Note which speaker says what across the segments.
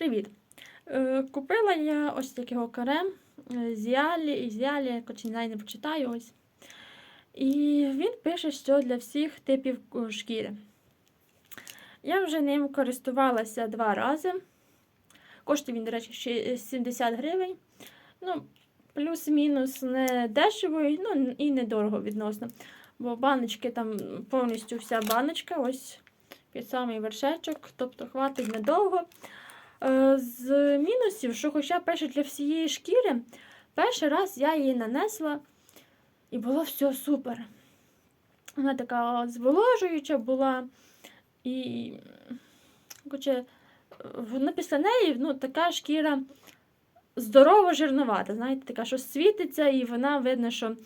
Speaker 1: Привіт! Е, Купила я ось такий крем е, з Ялі, із Ялі, я не почитаю ось. І він пише, що для всіх типів шкіри. Я вже ним користувалася два рази. Коштує він, до речі, 70 гривень. Ну, плюс-мінус не дешевий, ну і недорого відносно. Бо баночки там повністю вся баночка, ось під самий вершечок, тобто хватить недовго. Е, З мінусів, що хоча пише для всієї шкіри, перший раз я її нанесла і було все супер. Вона така зволожуюча була. І коротше, вона після неї ну, така шкіра здорово жирновата. Знаєте, така, що світиться, і вона видно, що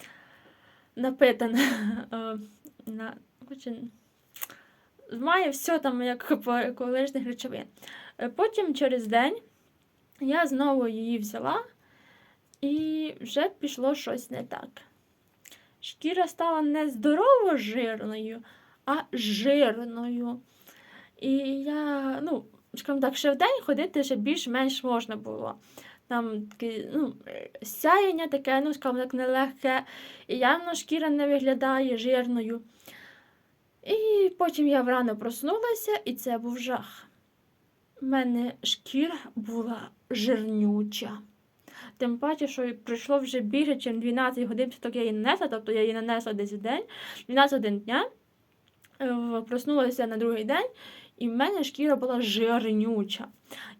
Speaker 1: напитана. Е, Має все там як колишніх речовин. Е, Потім через день я знову її взяла, і вже пішло щось не так. Шкіра стала не здорово жирною, а жирною. І я, ну, скажімо так, ще в день ходити ще більш-менш можна було. Там таке, ну, сяєння таке, ну, скажімо так, нелегке, і явно шкіра не виглядає жирною. І потім я врано проснулася, і це був жах. У мене шкіра була жирнюча. Тим паче, що пройшло вже більше, ніж 12 годин, я її нанесла, тобто я її нанесла десь в день, 12 годин дня, е, проснулася на другий день, і в мене шкіра була жирнюча.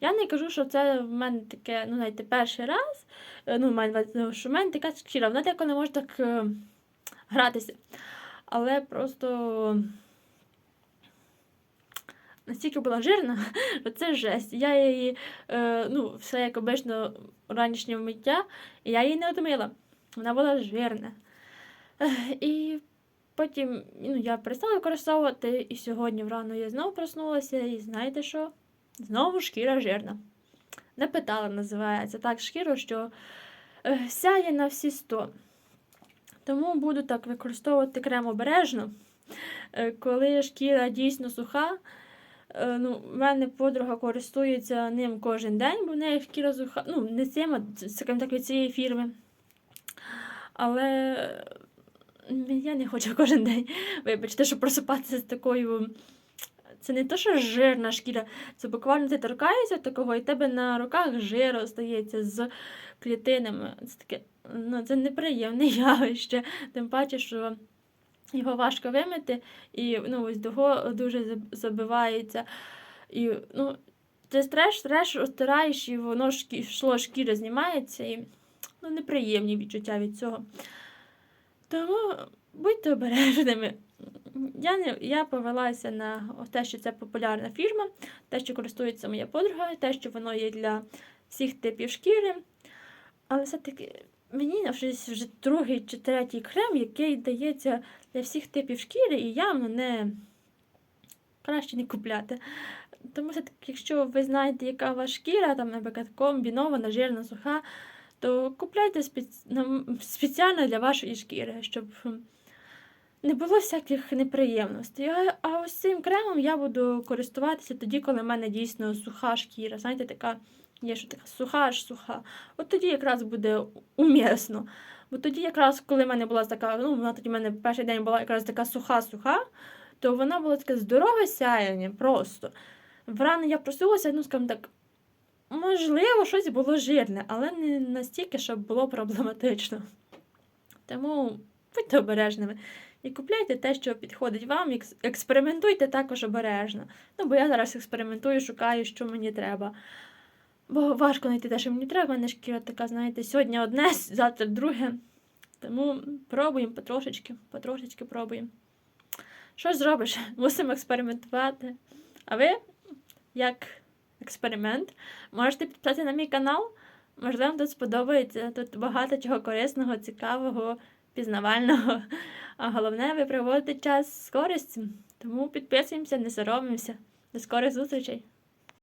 Speaker 1: Я не кажу, що це в мене таке, ну, знаєте, перший раз, е, ну, на увазі, що в мене така шкіра, вона деколи не може так е, гратися. Але просто настільки була жирна, що це жесть. Я її, е, ну, все як обично ранішнє миття, і я її не отмила. Вона була жирна. І потім ну, я перестала використовувати, і сьогодні врано я знову проснулася, і знаєте що? Знову шкіра жирна. Не питала, називається так шкіра, що е, сяє на всі сто. Тому буду так використовувати крем обережно. Е, Коли шкіра дійсно суха, е, ну, в мене подруга користується ним кожен день, бо в неї шкіра суха, ну, не цим, а скажімо так, від цієї фірми. Але я не хочу кожен день, вибачте, що просипатися з такою. Це не то, що жирна шкіра, це буквально ти торкаєшся такого, і тебе на руках жир остається з клітинами. Це таке, ну, це неприємне явище. Тим паче, що його важко вимити, і ну, ось того дуже забивається. І, ну, ти стреш, стреш, розтираєш, і воно шкі, шло шкіра знімається, і ну, неприємні відчуття від цього. Тому будьте обережними. Я, не, я повелася на те, що це популярна фірма, те, що користується моя подруга, те, що воно є для всіх типів шкіри. Але все-таки мені навчився вже другий чи третій крем, який дається для всіх типів шкіри, і явно не краще не купляти. Тому все-таки, якщо ви знаєте, яка вас шкіра, там, наприклад, комбінована, жирна, суха, то купляйте спец... спеціально для вашої шкіри, щоб не було всяких неприємностей. А ось цим кремом я буду користуватися тоді, коли в мене дійсно суха шкіра. Знаєте, така є, що така суха аж суха. От тоді якраз буде умісно. Бо тоді, якраз, коли в мене була така, ну, вона тоді в мене перший день була якраз така суха-суха, то вона була таке здорове сяяння просто. Врано я просилася, ну, скажімо так, можливо, щось було жирне, але не настільки, щоб було проблематично. Тому будьте обережними. І купляйте те, що підходить вам, експериментуйте також обережно. Ну, бо я зараз експериментую, шукаю, що мені треба. Важко знайти те, що мені треба. Мене шкіра така, знаєте, сьогодні одне, завтра друге. Тому пробуємо потрошечки, потрошечки пробуємо. Що зробиш? Мусимо експериментувати. А ви, як експеримент, можете підписатися на мій канал. Можливо, вам тут сподобається. Тут багато чого корисного, цікавого, пізнавального. А головне, ви проводите час з користю. Тому підписуємося, не соромимося. До скорих зустрічей!